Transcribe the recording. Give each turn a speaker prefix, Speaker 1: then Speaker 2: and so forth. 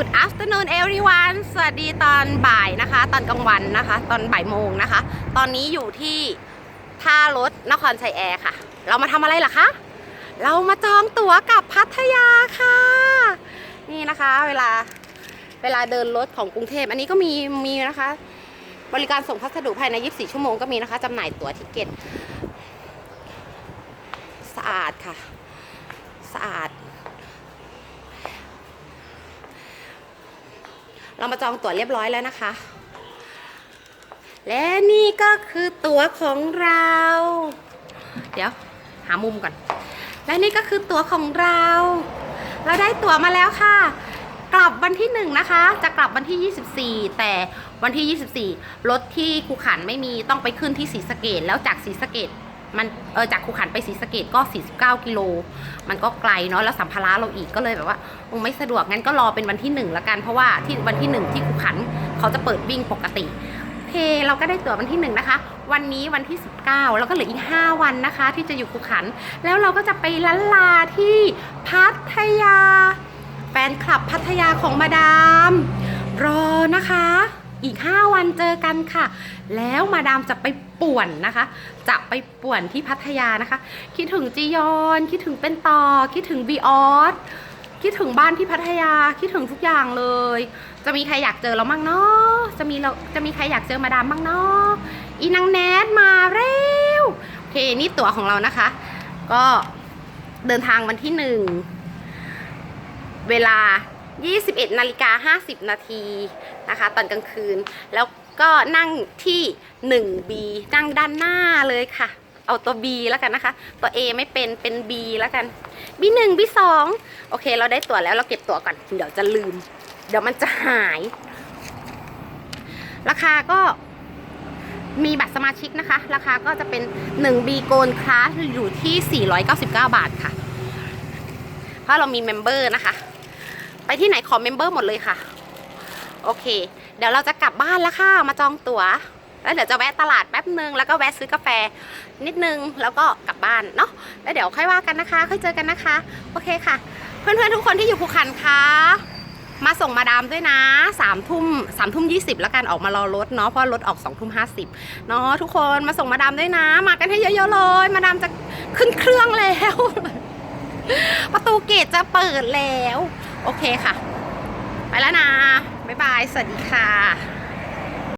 Speaker 1: Good afternoon everyone สวัสดีตอนบ่ายนะคะ ตอนกลางวันนะคะ ตอนบ่ายโมงนะคะ ตอนนี้อยู่ที่ท่ารถนครชัยแอร์ค่ะ เรามาทำอะไรล่ะคะ เรามาจองตั๋วกลับพัทยาค่ะ นี่นะคะ เวลาเวลาเดินรถของกรุงเทพ อันนี้ก็มีมีนะคะ บริการส่งพัสดุภายใน 24 ชั่วโมงก็มีนะคะจำหน่ายตั๋วทิเก็ตสะอาดค่ะอาด เรามาจองตั๋วเรียบร้อยแล้วนะคะ และนี่ก็คือตั๋วของเรา เดี๋ยวหามุมก่อน และนี่ก็คือตั๋วของเรา เราได้ตั๋วมาแล้วค่ะ กลับวันที่หนึ่งนะคะ จะกลับวันที่ 24 แต่วันที่ 24 รถที่คูขันไม่มีต้องไปขึ้นที่ศรีสะเกดแล้วจากศรีสะเกด มันเออจากคูขันไปศรีสะเกดก็ 49 กิโล มันก็ไกลเนาะแล้วสัมภาระเราอีกก็เลยแบบว่าคงไม่สะดวกงั้นก็รอเป็นวันที่หนึ่งละกัน เพราะว่าที่วันที่หนึ่งที่คูขันเขาจะเปิดวิ่งปกติเคเราก็ได้ตั๋ววันที่หนึ่งนะคะ วันนี้วันที่ 19 แล้วก็เหลืออีก 5 วันนะคะ ที่จะอยู่คูขัน แล้วเราก็จะไปล้านลาที่พัทยา แฟนคลับพัทยาของมาดาม รอนะคะ อีก 5 วันเจอกันค่ะ แล้วมาดามจะไปป่วนนะคะ จะไปป่วนที่พัทยานะคะ คิดถึงจียอน คิดถึงเป็นต่อ คิดถึงบีออสคิดถึงบ้านที่พัทยาคิดถึงทุกอย่างเลย จะมีใครอยากเจอเรามั่งเนาะจะมีเราจะมีใครอยากเจอมาดามมั่งเนาะอีนางแนทมาเร็วโอเคนี่ตั๋วของเรานะคะ ก็เดินทางวันที่หนึ่งเวลา 21นาฬิกา50 นาทีนะคะ ตอนกลางคืน แล้วก็นั่งที่ 1B นั่งด้านหน้าเลยค่ะ เอาตัว B แล้วกันนะคะ ตัว A ไม่เป็นเป็น B แล้วกัน B1 B2 โอเค เราได้ตั๋วแล้วเราเก็บตั๋วก่อน เดี๋ยวจะลืม เดี๋ยวมันจะหาย ราคาก็มีบัตรสมาชิกนะคะ ราคาก็จะเป็น 1B Gold Class อยู่ที่ 499 บาทค่ะ เพราะเรามีเมมเบอร์นะคะ ไปที่ไหนขอเมมเบอร์หมดเลยค่ะ โอเค เดี๋ยวเราจะกลับบ้านแล้วค่ะ มาจองตั๋ว แล้วเดี๋ยวจะแวะตลาดแป๊บนึง แล้วก็แวะซื้อกาแฟนิดนึง แล้วก็กลับบ้านเนาะ แล้วเดี๋ยวค่อยว่ากันนะคะ ค่อยเจอกันนะคะ โอเคค่ะ เพื่อนๆทุกคนที่อยู่ภูขันคะมาส่งมาดามด้วยนะสามทุ่มสามทุ่มยี่สิบแล้วกันออกมารอรถเนาะเพราะรถออกสองทุ่มห้าสิบเนาะทุกคนมาส่งมาดามด้วยนะ มากันให้เยอะๆเลย มาดามจะขึ้นเครื่องแล้ว ประตูเกตจะเปิดแล้ว โอเคค่ะ ไปแล้วนะ บ๊ายบาย สวัสดีค่ะ